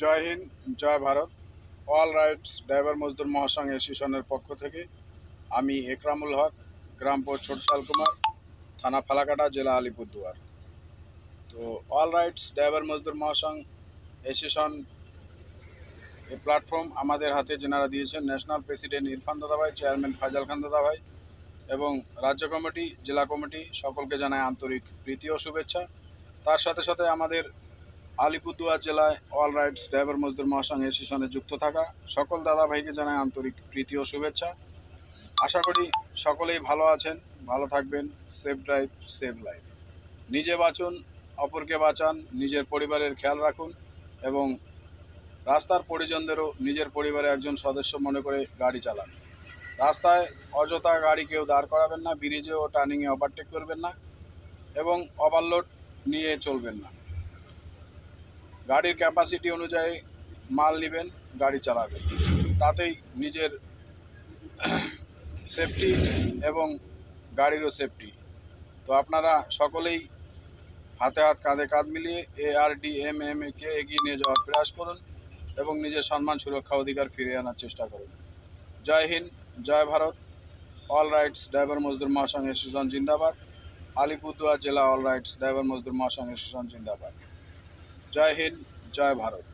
জয় হিন্দ, জয় Bharat. All rights driver Mazdoor Mahasangh অ্যাসোসিয়েশনের পক্ষ থেকে আমি একরামুল হক, গ্রাম পোস্ট ছোট শালকুমার, থানা ফালাকাটা, জেলা আলিপুরদুয়ার। তো all rights driver Mazdoor Mahasangh association এই প্ল্যাটফর্ম আমাদের হাতে যেনারা দিয়েছেন ন্যাশনাল প্রেসিডেন্ট ইরফান দাদাভাই চেয়ারম্যান ফাইজাল খান দাদাভাই এবং রাজ্য কমিটি, জেলা কমিটি সকলকে জানায় আন্তরিক প্রীতি ও শুভেচ্ছা। তার সাথে সাথে আমাদের আলিপুরদুয়ার জেলায় all rights driver Mazdoor Mahasangh অ্যাসোসিয়েশনে যুক্ত থাকা সকল দাদা ভাইকে জানাই আন্তরিক প্রীতি ও শুভেচ্ছা। আশা করি সকলেই ভালো আছেন, ভালো থাকবেন সেফ ড্রাইভ সেভ লাইফ নিজে বাঁচুন, অপরকে বাঁচান, নিজের পরিবারের খেয়াল রাখুন এবং রাস্তার পরিজনদেরও নিজের পরিবারে একজন সদস্য মনে করে গাড়ি চালান। রাস্তায় অযথা গাড়ি কেউ দাঁড় করাবেন না ব্রিজে ও টার্নিংয়ে ওভারটেক করবেন না এবং ওভারলোড নিয়ে চলবেন না। গাড়ির ক্যাপাসিটি অনুযায়ী মাল নেবেন, গাড়ি চালাবেন। তাতেই নিজের সেফটি এবং গাড়িরও সেফটি তো আপনারা সকলেই হাতে হাত, কাঁধে কাঁধ মিলিয়ে A R D M M কে এগিয়ে নিয়ে যাওয়ার প্রয়াস করুন এবং নিজের সম্মান, সুরক্ষা, অধিকার ফিরিয়ে আনার চেষ্টা করুন। জয় হিন্দ, জয় Bharat. All rights driver Mazdoor Mahasangh association জিন্দাবাদ আলিপুরদুয়ার জেলা all rights driver Mazdoor Mahasangh association জিন্দাবাদ জয় হিন্দ জয় ভারত